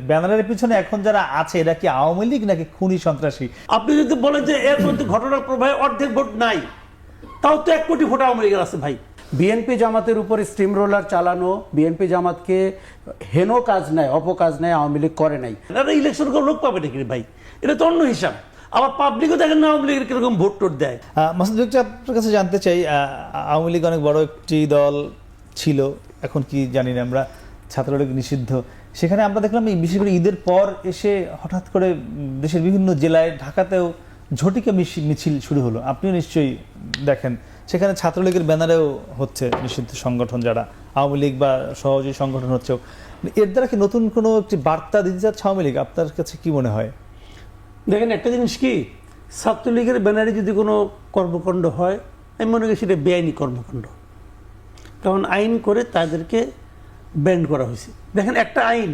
ব্যানারের পিছনে এখন যারা আছে এরা কি আওয়ামী লীগ নাকি খুনি সন্ত্রাসী? আপনি যদি বলেন যে এর মধ্যে ঘটনার প্রভাবে অর্ধেক ভোট নাই তাও তো এক কোটি ভোট আওয়ামী লীগের আছে ভাই। বিএনপি জামাতের উপর স্টিম রোলার চালানো বিএনপি জামাতকে হেন কাজ নেয় অপকাজ নেয় আওয়ামী লীগ করে নাই। এটা ইলেকশন করে লোক পাবে নাকি ভাই? এটা তো অন্য হিসাব। আবার পাবলিকও দেখেন না আওয়ামী লীগের কীরকম ভোট টোট দেয়। মাসুদ আপনার কাছে জানতে চাই আওয়ামী লীগ অনেক বড় একটি দল ছিল এখন কি জানি না আমরা। ছাত্রলীগ নিষিদ্ধ। সেখানে আমরা দেখলাম এই বিশেষ করে ঈদের পর এসে হঠাৎ করে দেশের বিভিন্ন জেলায় ঢাকাতেও ঝটিকা মিছিল শুরু হলো। আপনিও নিশ্চয়ই দেখেন। সেখানে ছাত্রলীগের ব্যানারেও হচ্ছে নিষিদ্ধ সংগঠন যারা। আওয়ামী লীগ বা সহযোগী সংগঠন হচ্ছেও এর দ্বারা কি নতুন কোনো একটি বার্তা দিতে চাচ্ছে আওয়ামী লীগ? আপনার কাছে কি মনে হয়? দেখেন, একটা জিনিস কি? ছাত্রলীগের ব্যানারে যদি কোনো কর্মকাণ্ড হয়, আমি মনে করি সেটা বেআইনি কর্মকাণ্ড। কারণ আইন করে তাদেরকে ব্যান্ড করা হয়েছে। দেখেন একটা আইন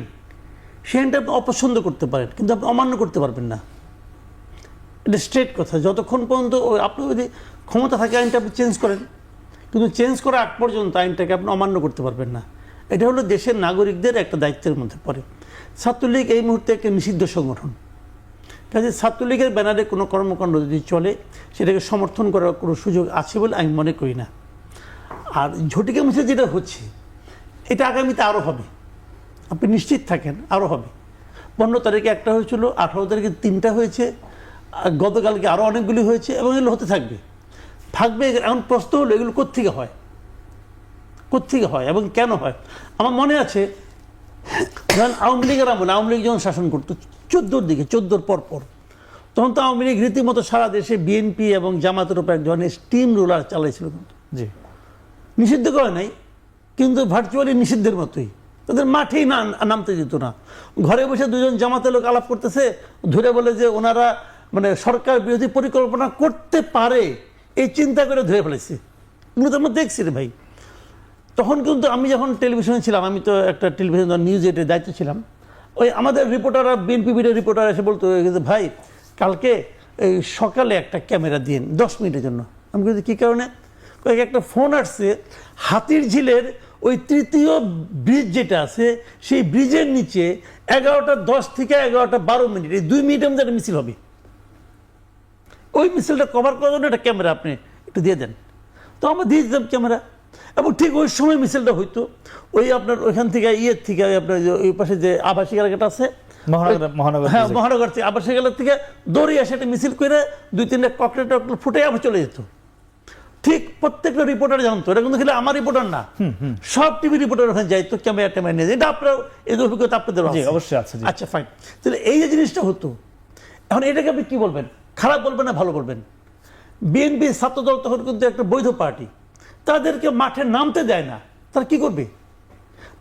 সে আইনটা আপনি অপছন্দ করতে পারেন, কিন্তু আপনি অমান্য করতে পারবেন না। এটা স্ট্রেট কথা। যতক্ষণ পর্যন্ত আপনি যদি ক্ষমতা থাকে আইনটা আপনি চেঞ্জ করেন, কিন্তু চেঞ্জ করা আগ পর্যন্ত আইনটাকে আপনি অমান্য করতে পারবেন না। এটা হলো দেশের নাগরিকদের একটা দায়িত্বের মধ্যে পড়ে। ছাত্রলীগ এই মুহূর্তে একটা নিষিদ্ধ সংগঠন। কাজে ছাত্রলীগের ব্যানারে কোনো কর্মকাণ্ড যদি চলে, সেটাকে সমর্থন করার কোনো সুযোগ আছে বলে আমি মনে করি না। আর ঝটিকা মিছিল যেটা হচ্ছে এটা আগামীতে আরও হবে। আপনি নিশ্চিত থাকেন আরও হবে। পনেরো তারিখে একটা হয়েছিল আঠারো তারিখে তিনটা হয়েছে আর গতকালকে আরও অনেকগুলি হয়েছে এবং এগুলো হতে থাকবে। থাকবে এখন প্রশ্ন হলো এগুলো কোত্থেকে হয়? কোত্থেকে হয় এবং কেন হয়? আমার মনে আছে যখন আওয়ামী লীগের আমলে আওয়ামী লীগ যখন শাসন করতো চোদ্দোর দিকে চোদ্দোর পর পর তখন তো আওয়ামী লীগ রীতিমতো সারা দেশে বিএনপি এবং জামাতের উপর এক ধরনের স্টিম রোলার চালাইছিল কিন্তু। জি। নিষিদ্ধ করে নাই। কিন্তু ভার্চুয়ালি নিষিদ্ধের মতোই। তাদের মাঠেই না নামতে দিত না। ঘরে বসে দুজন জামাতের লোক আলাপ করতেছে, ধরে বলে যে ওনারা মানে সরকার বিরোধী পরিকল্পনা করতে পারে, এই চিন্তা করে ধরে ফেলেছে। এগুলো তো আমরা দেখছি রে ভাই। তখন কিন্তু আমি যখন টেলিভিশনে ছিলাম, আমি তো একটা টেলিভিশন নিউজ এটের দায়িত্ব ছিলাম, ওই আমাদের রিপোর্টাররা বিএনপি বিডের রিপোর্টার এসে বলতো ভাই, কালকে এই সকালে একটা ক্যামেরা দিন দশ মিনিটের জন্য। আমি বলছি কী কারণে? কয়েক একটা ফোন আসছে হাতির ঝিলের ওই তৃতীয় ব্রিজ যেটা আছে সেই ব্রিজের নিচে এগারোটা দশ থেকে এগারোটা বারো মিনিট এই দুই মিনিটের মধ্যে একটা মিছিল হবে। ওই মিছিলটা কভার করার জন্য একটা ক্যামেরা আপনি একটু দিয়ে দেন। তো আমরা দিয়ে দিতাম ক্যামেরা এবং ঠিক ওই সময় মিছিলটা হইতো। ওই আপনার ওইখান থেকে ইয়ের থেকে আপনার ওই পাশে যে আবাসিক এলাকাটা আছে হ্যাঁ মহানগর থেকে আবাসিক এলাকা থেকে দৌড়ে আসে একটা মিছিল করে দুই তিনটা ককটেল টকটেল ফুটে আবার চলে যেত। ঠিক প্রত্যেকটা রিপোর্টার জানতো এটা কিন্তু খেলে আমার রিপোর্টার না। সব টিভি রিপোর্টার ওখানে যাইতো ক্যামেরা ট্যামেরা নিয়ে। এটা আপনার এই অভিজ্ঞতা আপনাদের অবশ্যই আছে, আচ্ছা ফাইন তাহলে এই যে জিনিসটা হতো এখন এটাকে আপনি কি বলবেন? খারাপ বলবেন না ভালো বলবেন? বিএনপি ছাত্রদল তখন কিন্তু একটা বৈধ পার্টি। তাদেরকে মাঠে নামতে দেয় না। তারা কি করবে?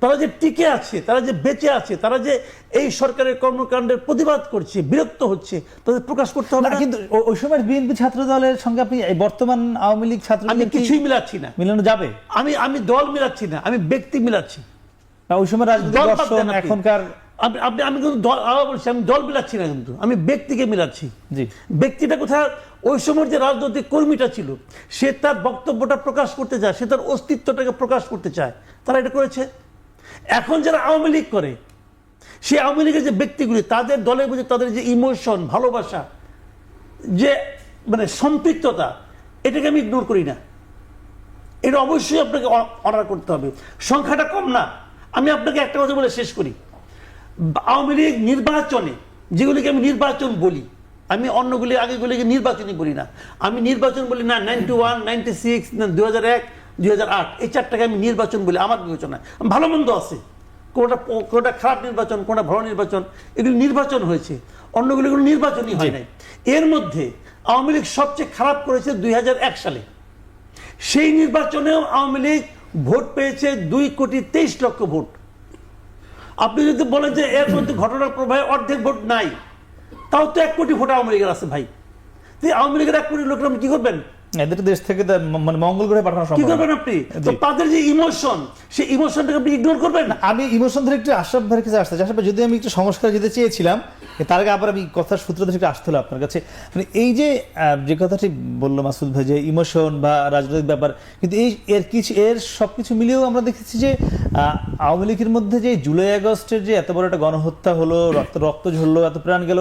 তারা যে টিকে আছে তারা যে বেঁচে আছে তারা যে এই সরকারের কর্মকাণ্ডের প্রতিবাদ করছে বিরক্ত হচ্ছে তাদের প্রকাশ করতে হবে কিন্তু ওই সময় বিএনপি ছাত্র দলের সঙ্গে আপনি বর্তমান আওয়ামী লীগ ছাত্র আমি কিছুই মিলাচ্ছি না। মিলানো যাবে? আমি আমি দল মিলাচ্ছি না আমি ব্যক্তি মিলাচ্ছি। ওই সময় আপনি। এখনকার আপনি আমি কিন্তু দল আবার বলছি আমি দল মিলাচ্ছি না কিন্তু আমি ব্যক্তিকে মিলাচ্ছি। জি। ব্যক্তিটা কোথায়? ওই সময় যে রাজনৈতিক কর্মীটা ছিল সে তার বক্তব্যটা প্রকাশ করতে চায় সে তার অস্তিত্বটাকে প্রকাশ করতে চায়। তারা এটা করেছে? এখন যারা আওয়ামী লীগ করে, সেই আওয়ামী লীগের যে ব্যক্তিগুলি, তাদের দলের বুঝে তাদের যে ইমোশন ভালোবাসা, যে মানে সম্পৃক্ততা, এটাকে আমি ইগনোর করি না। এটা অবশ্যই আপনাকে অর্ডার করতে হবে। সংখ্যাটা কম না। আমি আপনাকে একটা কথা বলে শেষ করি। আওয়ামী লীগ নির্বাচনে, যেগুলিকে আমি নির্বাচন বলি, আমি অন্যগুলি আগেগুলিকে নির্বাচনই বলি না। আমি নির্বাচন বলি না নাইনটি ওয়ান নাইনটি সিক্স দু হাজার এক দুই হাজার আট এই চারটাকে আমি নির্বাচন বলি আমার বিবেচনায়। ভালো মন্দ আছে। কোনটা কোনটা খারাপ নির্বাচন কোনটা ভালো নির্বাচন এগুলি নির্বাচন হয়েছে। অন্যগুলি কোনো নির্বাচনই হয় নাই। এর মধ্যে আওয়ামী লীগ সবচেয়ে খারাপ করেছে দুই হাজার এক সালে। সেই নির্বাচনেও আওয়ামী লীগ ভোট পেয়েছে দুই কোটি তেইশ লক্ষ ভোট। আপনি যদি বলেন যে এর মধ্যে ঘটনার প্রভাবে অর্ধেক ভোট নাই তাও তো এক কোটি ভোট আওয়ামী লীগের আছে ভাই। আওয়ামী লীগের এক কোটি লোকের আপনি কি করবেন? এদের দেশ থেকে মানে মঙ্গল গ্রহে পাঠানো সম্ভব না। করবেন আপনি তো তাদের যে ইমোশন সেই ইমোশনটাকে আপনি ইগনোর করবেন আমি ইমোশন ধরে একটু আশরাফ ভাইয়ের কাছে আসতে। আশরাফ যদি আমি একটু সংস্কার যেতে চেয়েছিলাম তার আগে আবার আমি কথার সূত্র ধরে আসতে হলো আপনার কাছে মানে এই যে যে কথাটি বলল মাসুদ ভাই যে ইমোশন বা রাজনৈতিক ব্যাপার কিন্তু এই এর কিছু এর সবকিছু মিলিয়েও আমরা দেখেছি যে আহ, আওয়ামী লীগের মধ্যে যে জুলাই আগস্টের যে এত বড় একটা গণহত্যা হলো রক্ত রক্ত ঝরলো এত প্রাণ গেল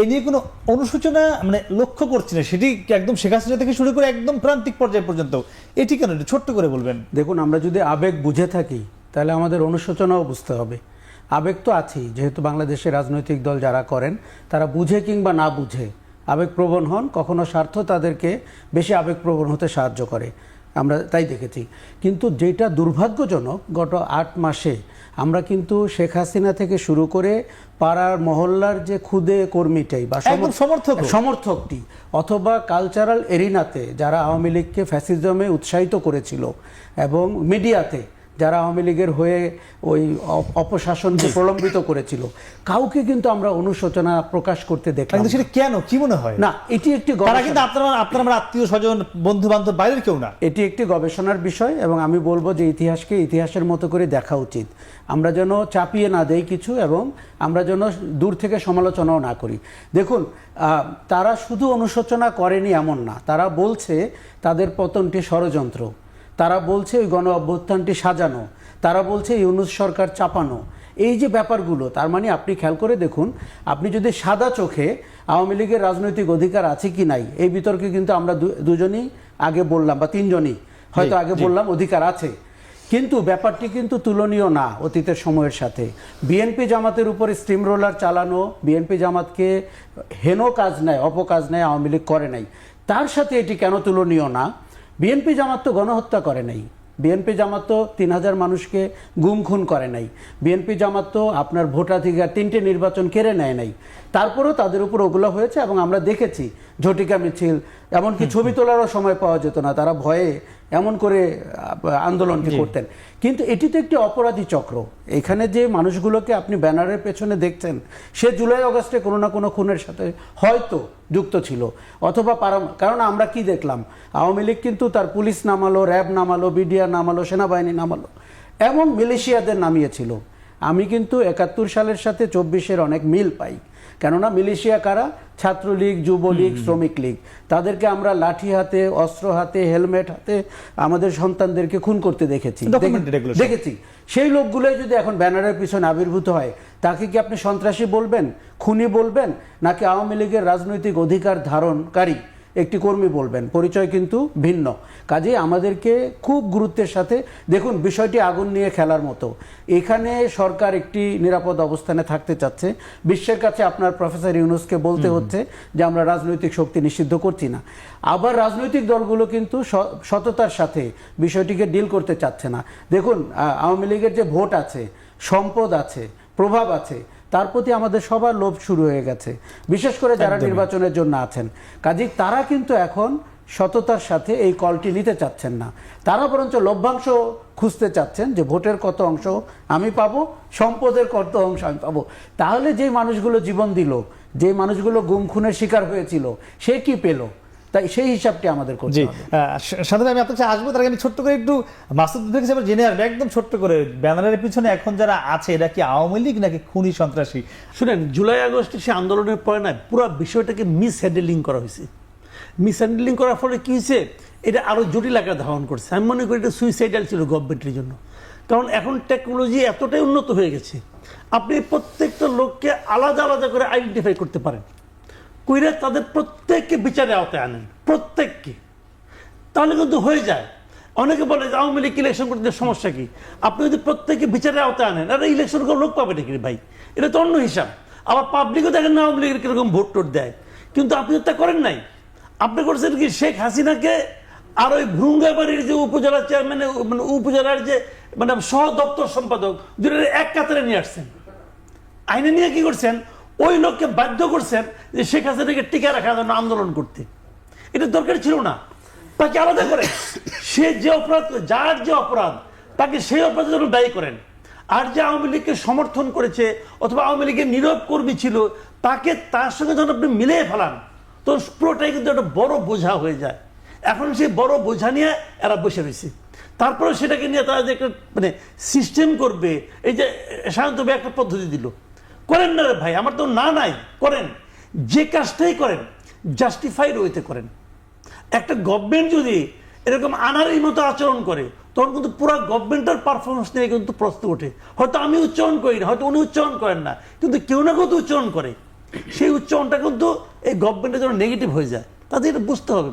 এ নিয়ে কোনো অনুশোচনা মানে লক্ষ্য করছি না। সেটি একদম শেখ হাসিনা থেকে শুরু করে একদম প্রান্তিক পর্যায় পর্যন্ত? এটি কেন? একটু ছোট্ট করে বলবেন। দেখুন, আমরা যদি আবেগ বুঝে থাকি, তাহলে আমাদের অনুশোচনাও বুঝতে হবে। আবেগ তো আছেই, যেহেতু বাংলাদেশের রাজনৈতিক দল যারা করেন, তারা বুঝে কিংবা না বুঝে আবেগপ্রবণ হন, কখনো স্বার্থ তাদেরকে বেশি আবেগপ্রবণ হতে সাহায্য করে। আমরা তাই দেখেছি কিন্তু যেটা দুর্ভাগ্যজনক গত আট মাসে আমরা কিন্তু শেখ হাসিনা থেকে শুরু করে পাড়ার মহল্লার যে খুদে কর্মীটাই বা সমর্থক। সমর্থকটি অথবা কালচারাল এরিনাতে যারা আওয়ামী লীগকে ফ্যাসিজমে উৎসাহিত করেছিল এবং মিডিয়াতে যারা আওয়ামী লীগের হয়ে ওই অপ- অপশাসনকে প্রলম্বিত করেছিল কাউকে কিন্তু আমরা অনুশোচনা প্রকাশ করতে দেখলাম কিন্তু সেটা কেন? কি মনে হয়? না এটি একটি তারা কিন্তু আপনার আপনার আমার আত্মীয় স্বজন বন্ধু বান্ধব বাইরের কেউ না। এটি একটি গবেষণার বিষয় এবং আমি বলব যে ইতিহাসকে ইতিহাসের মতো করে দেখা উচিত। আমরা যেন চাপিয়ে না দেই কিছু এবং আমরা যেন দূর থেকে সমালোচনাও না করি। দেখুন তারা শুধু অনুশোচনা করেনি এমন না তারা বলছে তাদের পতনটি ষড়যন্ত্র। তারা বলছে ওই গণ অভ্যুত্থানটি সাজানো তারা বলছে ইউনুস সরকার চাপানো। এই যে ব্যাপারগুলো তার মানে আপনি খেয়াল করে দেখুন আপনি যদি সাদা চোখে আওয়ামী লীগের রাজনৈতিক অধিকার আছে কি নাই এই বিতর্কে কিন্তু আমরা দুজনই আগে বললাম বা তিনজনই হয়তো আগে বললাম অধিকার আছে। কিন্তু ব্যাপারটি কিন্তু তুলনীয় না অতীতের সময়ের সাথে। বিএনপি জামাতের উপরে স্টিম রোলার চালানো বিএনপি জামাতকে হেন কাজ নেয় অপকাজ নেয় আওয়ামী লীগ করে নাই। তার সাথে এটি কেন তুলনীয় না? বিএনপি জামাত তো গণহত্যা করে নাই। বিএনপি জামাত তো তিন হাজার মানুষকে গুম খুন করে নাই। বিএনপি জামাত তো আপনার ভোটাধিকার তিনটে নির্বাচন কেড়ে নেয় নাই। তারপরেও তাদের উপর ওগুলো হয়েছে এবং আমরা দেখেছি ঝটিকা মিছিল, এমনকি ছবি তোলারও সময় পাওয়া যেত না। তারা ভয়ে এমন করে আহ, আন্দোলনটি করতেন। কিন্তু এটি তো একটি অপরাধী চক্র। এখানে যে মানুষগুলোকে আপনি ব্যানারের পেছনে দেখছেন সে জুলাই অগস্টে কোনো না কোনো খুনের সাথে হয়তো যুক্ত ছিল। অথবা কারণ আমরা কি দেখলাম? আওয়ামী লীগ কিন্তু তার পুলিশ নামালো র্যাব নামালো বিডিআর নামালো সেনাবাহিনী নামালো। এবং মিলিশিয়াদের নামিয়েছিল। আমি কিন্তু একাত্তর সালের সাথে চব্বিশের অনেক মিল পাই। কেননা মিলিশিয়া কারা? ছাত্রলীগ যুবলীগ শ্রমিক লীগ। তাদেরকে আমরা লাঠি হাতে অস্ত্র হাতে হেলমেট হাতে আমাদের সন্তানদেরকে খুন করতে দেখেছি। দেখেছি। সেই লোকগুলোই যদি এখন ব্যানারের পিছনে আবির্ভূত হয় তাকে কি আপনি সন্ত্রাসী বলবেন? খুনি বলবেন? নাকি আওয়ামী লীগের রাজনৈতিক অধিকার ধারণকারী? একটি কর্মী বলবেন। পরিচয় কিন্তু ভিন্ন। কাজেই আমাদেরকে খুব গুরুত্বের সাথে দেখুন বিষয়টি আগুন নিয়ে খেলার মতো। এখানে সরকার একটি নিরাপদ অবস্থানে থাকতে চাচ্ছে। বিশ্বের কাছে আপনার প্রফেসর ইউনুসকে বলতে হচ্ছে যে আমরা রাজনৈতিক শক্তি নিষিদ্ধ করছি না। আবার রাজনৈতিক দলগুলো কিন্তু স- সততার সাথে বিষয়টিকে ডিল করতে চাচ্ছে না। দেখুন আওয়ামী লীগের যে ভোট আছে সম্পদ আছে প্রভাব আছে তার প্রতি আমাদের সবার লোভ শুরু হয়ে গেছে। বিশেষ করে যারা নির্বাচনের জন্য আছেন। কাজেই তারা কিন্তু এখন সততার সাথে এই কলটি নিতে চাচ্ছেন না। তারা বরঞ্চ লভ্যাংশ খুঁজতে চাচ্ছেন যে ভোটের কত অংশ আমি পাবো সম্পদের কত অংশ আমি পাবো। তাহলে যে মানুষগুলো জীবন দিল যে মানুষগুলো গুম খুনের শিকার হয়েছিল সে কি পেল? তাই সেই হিসাবটি আমাদের করতে জি। হবে। সাধারণ আমি আপনার কাছে আসব তার আমি ছোট্ট করে একটু মাসুদ কাছে জেনে আসব একদম ছোট্ট করে। ব্যানারের পিছনে এখন যারা আছে এরা কি আওয়ামী লীগ নাকি খুনি সন্ত্রাসী? শুনেন জুলাই আগস্টে সে আন্দোলনের পরে না পুরো বিষয়টাকে মিস হ্যান্ডেলিং করা হয়েছে। মিস হ্যান্ডেলিং করার ফলে কি হয়েছে? এটা আরও জটিল আকার ধারণ করছে। আমি মনে করি এটা সুইসাইডাল ছিল গভর্নমেন্টের জন্য। কারণ এখন টেকনোলজি এতটাই উন্নত হয়ে গেছে আপনি প্রত্যেকটা লোককে আলাদা আলাদা করে আইডেন্টিফাই করতে পারেন। কইরা তাদের প্রত্যেককে বিচারে আওতায় আনেন, প্রত্যেককে। তাহলে কিন্তু হয়ে যায়। অনেকে বলে যে আওয়ামী লীগ ইলেকশন করতে সমস্যা কি? আপনি যদি প্রত্যেককে বিচারে আওতায় আনেন, আরে ইলেকশন করে লোক পাবে নাকি ভাই? এটা তো অন্য হিসাব। আবার পাবলিকও দেখেন না আওয়ামী লীগের কীরকম ভোট টোট দেয়। কিন্তু আপনি তো তা করেন নাই। আপনি করছেন কি শেখ হাসিনাকে আর ওই ভ্রুঙ্গাবাড়ির যে উপজেলা চেয়ারম্যান মানে উপজেলার যে মানে সহ দপ্তর সম্পাদক দুটো এক কাতারে নিয়ে আসছেন। আইনে নিয়ে কি করছেন? ওই লোককে বাধ্য করছেন যে শেখ হাসিনাকে টিকা রাখার জন্য আন্দোলন করতে। এটা দরকার ছিল না। তাকে আলাদা করে সে যে অপরাধ, যার যে অপরাধ, তাকে সেই অপরাধের জন্য দায়ী করেন। আর যে আওয়ামী লীগকে সমর্থন করেছে অথবা আওয়ামী লীগের নীরব কর্মী ছিল, তাকে তার সঙ্গে যখন আপনি মিলিয়ে ফেলান তো পুরোটাই কিন্তু একটা বড় বোঝা হয়ে যায়। এখন সেই বড় বোঝা নিয়ে এরা বসে রয়েছে। তারপরে সেটাকে নিয়ে তারা যে একটা মানে সিস্টেম করবে, এই যে সাধারণত একটা পদ্ধতি দিল। করেন না রে ভাই, আমার তো না নাই, করেন। যে কাজটাই করেন জাস্টিফাইড ওয়েতে করেন। একটা গভর্নমেন্ট যদি এরকম আনারের মতো আচরণ করে, তখন কিন্তু পুরো গভর্নমেন্টের পারফরমেন্স নিয়ে কিন্তু প্রশ্ন ওঠে। হয়তো আমি উচ্চারণ করি না, হয়তো উনি উচ্চারণ করেন না, কিন্তু কেউ না কেউ তো উচ্চারণ করে। সেই উচ্চারণটা কিন্তু এই গভর্নমেন্টের জন্য নেগেটিভ হয়ে যায়। তাদের বুঝতে হবে